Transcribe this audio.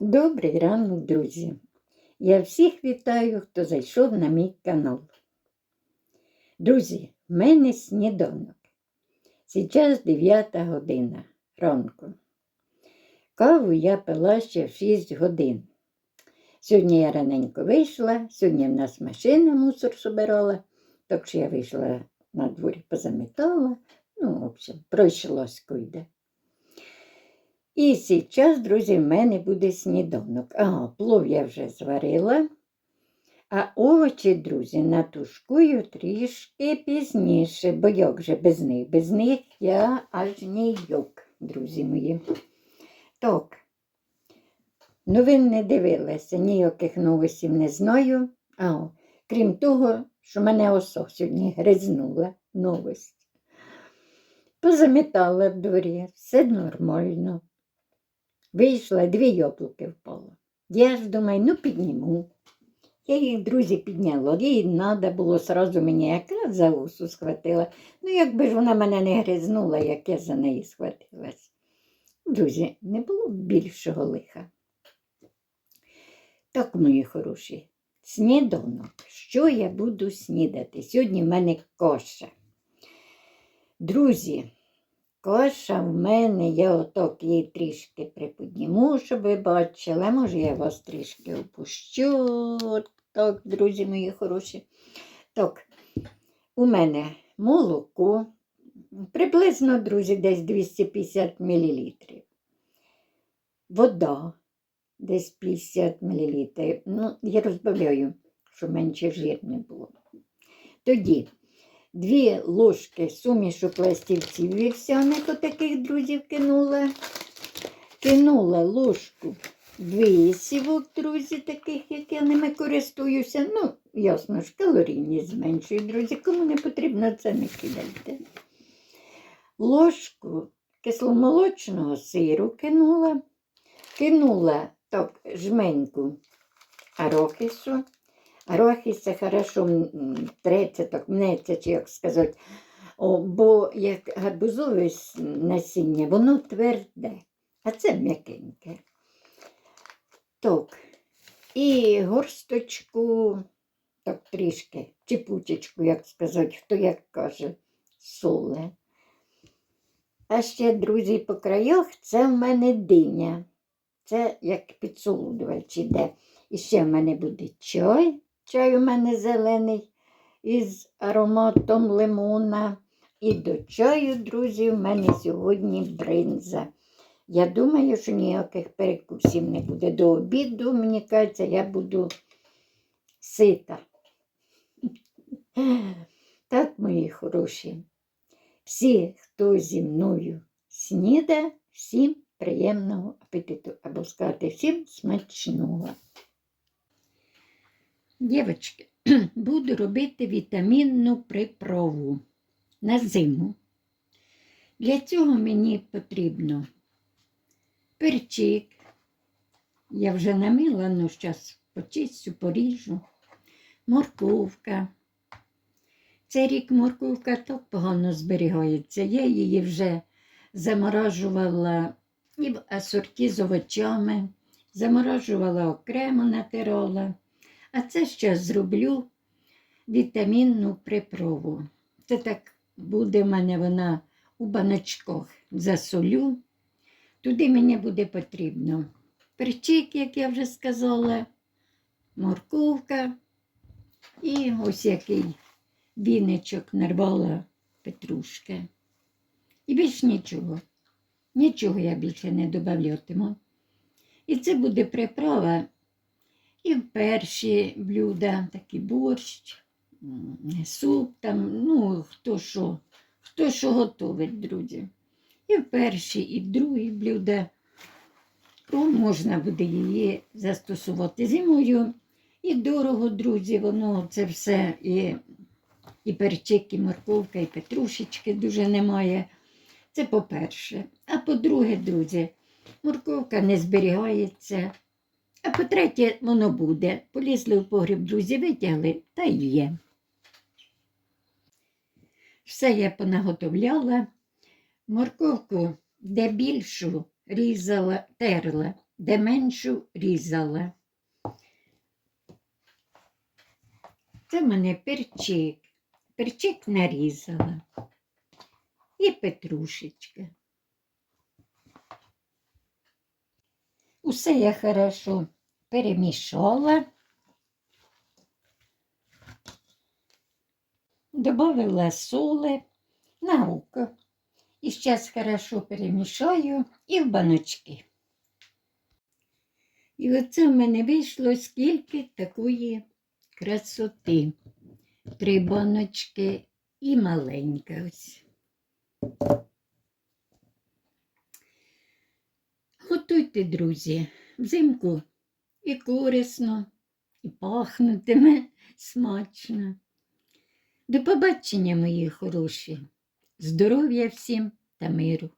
Добрий ранок, друзі! Я всіх вітаю, хто зайшов на мій канал. Друзі, в мене сніданок. Зараз 9 година ранку. Каву я пила ще в 6 годин. Сьогодні я раненько вийшла, сьогодні в нас машина мусор собирала, так що я вийшла на дворі, позамітала. Ну, в общем, пройшлось куди. І зараз, друзі, в мене буде сніданок. Ага, плов я вже зварила. А овочі, друзі, натушкую трішки пізніше, бо як же без них? Без них я аж ніяк, друзі мої. Так. Ви не дивилися, ніяких новостей не знаю. А, крім того, що мене осо сьогодні гризнула новость. Позамітала в дворі, все нормально. Вийшла, дві яблуки впало. Я ж думаю, ну підніму. Я їх, друзі, підняла. Їй треба було сразу мені якраз за усу схватила. Ну, якби ж вона мене не гризнула, як я за неї схватилась. Друзі, не було більшого лиха. Так, мої хороші, сніданок. Що я буду снідати? Сьогодні в мене коша. Друзі, Коша в мене, я отак її трішки приподніму, щоб ви бачили. Може, я вас трішки опущу. Так, друзі мої хороші. Так, у мене молоко. Приблизно, друзі, десь 250 мл. Вода десь 50 мл. Ну, я розбавляю, щоб менше жир не було. Тоді Дві ложки сумішу пластівців вівсяних отаких друзів кинула. Кинула ложку висівок, друзі, таких, як я ними користуюся. Ну, ясно ж, калорійність зменшую, друзі. Кому не потрібно, це не кидайте. Ложку кисломолочного сиру кинула, кинула так жменьку арохісу. Арахіс це хорошо треться, так мнеться, чи як сказати. О, бо як гарбузове насіння, воно тверде, а це м'якеньке. Так. І горсточку, так трішки, чи пучечку, як сказати, хто як каже, соле. А ще, друзі, по краях це в мене диня. Це як підсолодувач іде. І ще в мене буде чай. Чай у мене зелений із ароматом лимона. І до чаю, друзі, в мене сьогодні бринза. Я думаю, що ніяких перекусів не буде. До обіду, мені кажеться, я буду сита. Так, мої хороші. Всі, хто зі мною сніда, всім приємного апетиту. Або сказати всім смачного. Дівчатки, буду робити вітамінну приправу на зиму. Для цього мені потрібно перчик. Я вже намила, ну зараз почистю, поріжу. Морковка. Цей рік морковка так погано зберігається. Я її вже заморажувала і в асорті з овочами, заморажувала окремо натирала. А це ще зроблю вітамінну приправу. Це так буде в мене вона у баночках. Засолю. Туди мені буде потрібно перчик, як я вже сказала, морковка і ось який віничок нарвала петрушки. І більш нічого. Нічого я більше не додаватиму. І це буде приправа і перші блюда, такий борщ, суп, там, ну, хто що, хто що готовить, друзі. І в перші, і в другі блюда. О, можна буде її застосувати зимою. І дорого, друзі, воно це все і, і перчик, і морковка, і петрушечки дуже немає. Це по-перше. А по-друге, друзі, морковка не зберігається. А по-третє, воно буде. Полізли в погріб, друзі, витягли та й є. Все я понаготовляла. Морковку де більшу різала, терла. де меншу різала. Це в мене перчик. Перчик нарізала. І петрушечка. Усе я хорошо перемішала. Добавила соли на око. І зараз хорошо перемішаю і в баночки. І оце в мене вийшло скільки такої красоти. Три баночки і маленька ось. Готуйте, друзі, взимку і корисно, і пахнутиме смачно. До побачення, мої хороші. Здоров'я всім та миру.